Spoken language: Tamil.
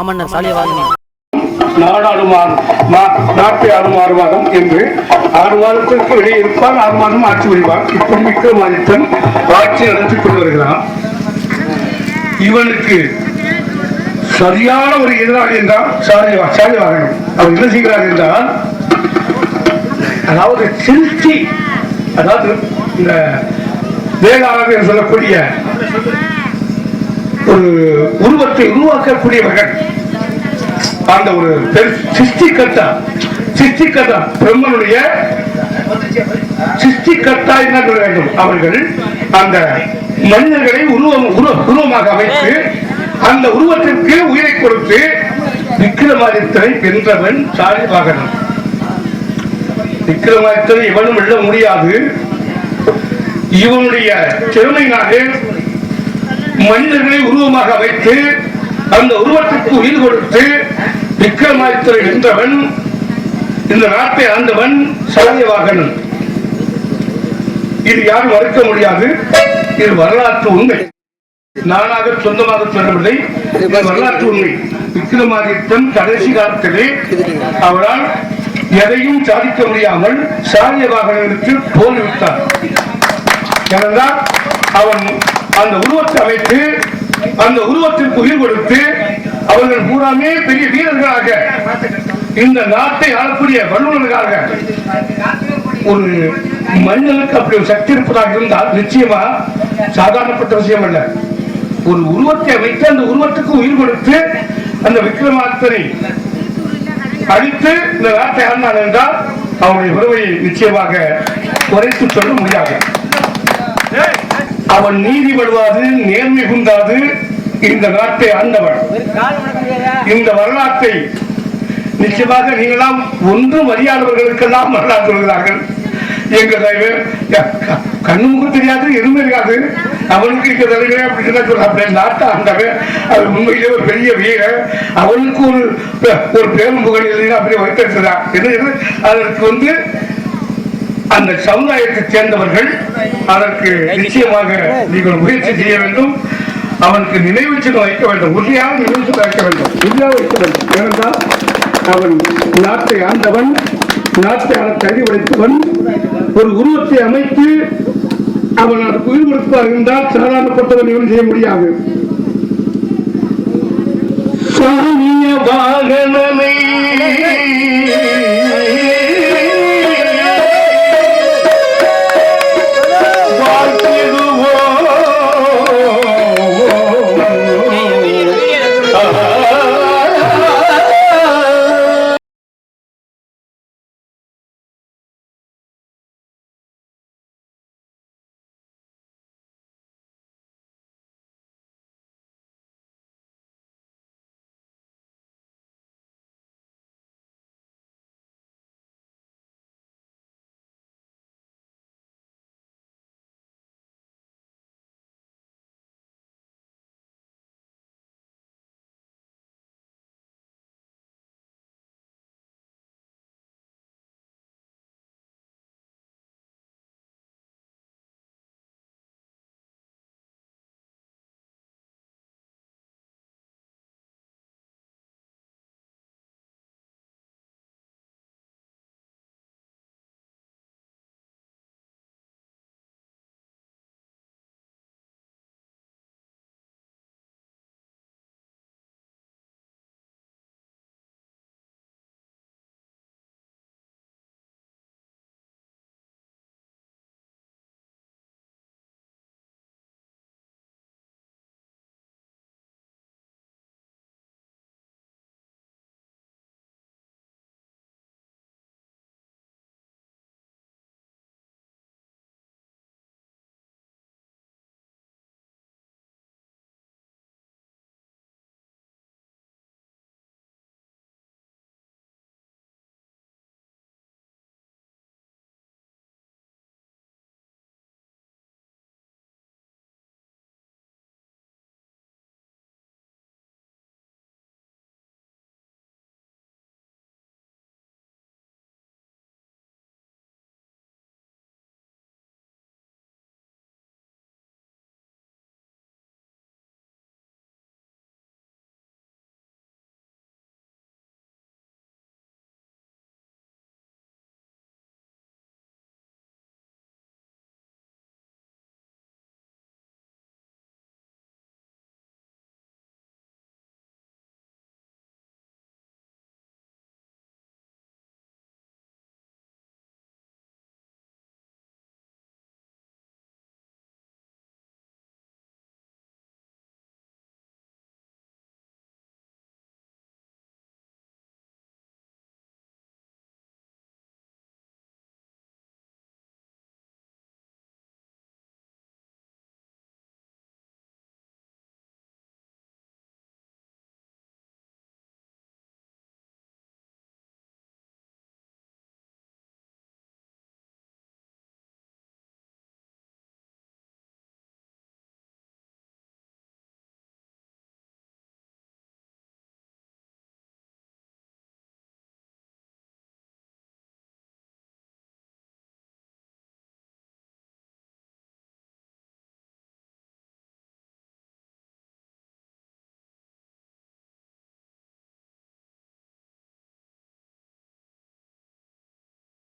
மாமன்னர் சாலியவாகனி நாடாளுமாறு நாட்டை ஆளுமாறு மாதம் என்று ஆறு மாதத்திற்கு வெளியே இருப்பார் ஆறு மாதம் ஆட்சி புரிவார். இப்போ விக்ரமாதித்தன் ஆட்சி நடத்தி கொண்டு வருகிறான். இவனுக்கு சரியான ஒரு எதிராளி என்றால் சாரி சாலிவாகனம் அவர் என்ன செய்கிறார் என்றால் அதாவது திருச்சி அதாவது இந்த வேளாளர் சொல்லக்கூடிய ஒரு உருவத்தை உருவாக்கக்கூடியவர்கள். அந்த ஒரு பெரு சிருஷ்டிகர்த்தா சிருஷ்டிகர்த்தா பிரம்மனுடைய சிருஷ்டிகர்த்தா என்ன வேண்டும்? அவர்கள் அந்த மனிதர்களை உருவம் உருவமாக அமைத்து அந்த உருவத்திற்கு உயிரை கொடுத்து விக்ரமாதித்தனை வென்றவன் சாலிவாகனன் விக்ரமாதித்தனை எவனும் வெல்ல முடியாது. இவனுடைய திறமையினாலே மனிதர்களை உருவமாக வைத்து அந்த உருவத்திற்கு உயிர் கொடுத்து விக்ரமாதித்தனை வென்றவன் இந்த நாட்டை ஆண்டவன் சாலியவாகனன் இது யாரும் மறுக்க முடியாது. இது வரலாற்று உண்மை. நானாக சொந்தமாக சொல்லவில்லை. வரலாற்று உண்மை. விக்ரமாதித்தன் கடைசி காலத்திலே அவரால் எதையும் சாதிக்க முடியாமல் சாலியவாகனனுக்கு தோல்விவிட்டார் ஏனென்றால் அவன் அந்த உருவத்தை அமைத்து அந்த உருவத்திற்கு உயிர் கொடுத்து அவர்கள் பூராமே பெரிய வீரர்களாக இந்த நாட்டை ஆளக்கூடிய வல்லுநர்களாக ஒரு மனிதனுக்கு அப்படி ஒரு சக்தி இருப்பதாக இருந்தால் நிச்சயமா சாதாரணப்பட்ட விஷயம் அல்ல. ஒரு உருவத்தை அமைத்து அந்த உருவத்துக்கு உயிர் கொடுத்து அந்த விக்ரமாதித்தனை அழித்து இந்த நாட்டை ஆண்டான் என்றால் அவனுடைய உறவையை நிச்சயமாக குறைத்து சொல்ல முடியாது. அவன் நீதி படுவாது நேர்மை குந்தாது இந்த நாட்டை ஆண்டவன். இந்த வரலாற்றை நிச்சயமாக நீங்களாம் ஒன்றும் அறியாதவர்களுக்கெல்லாம் வரலாறு சொல்கிறார்கள். எங்க தலைவர் கண்ணுமுக்கு தெரியாது எதுவுமே இருக்காது அவனுக்கு எங்க தலைவர் அப்படின்னு சொல்றாங்க நாட்டை ஆண்டவன் அது உண்மையிலே ஒரு பெரிய வீரர் அவனுக்கு ஒரு ஒரு பேரும் புகழ் எழுதி அப்படியே வைத்திருக்கிறார் என்ன? அதற்கு வந்து அந்த சமுதாயத்தைச் சேர்ந்தவர்கள் அதற்கு நிச்சயமாக நீங்கள் முயற்சி செய்ய வேண்டும். அவனுக்கு நினைவு சின்னம் வைக்க வேண்டும். உறுதியாக நினைவு சின்னம் வைக்க வேண்டும். உறுதியாக வைக்க வேண்டும். ஏனென்றால் அவன் நாட்டை ஆண்டவன் நாட்டை ஆள தகுதி படைத்தவன் ஒரு உருவத்தை அமைத்து அவன் அதற்கு உயிர் என்றால் சாதாரணப்பட்டவன் இவன் செய்ய முடியாது. சாமிய வாகனமே.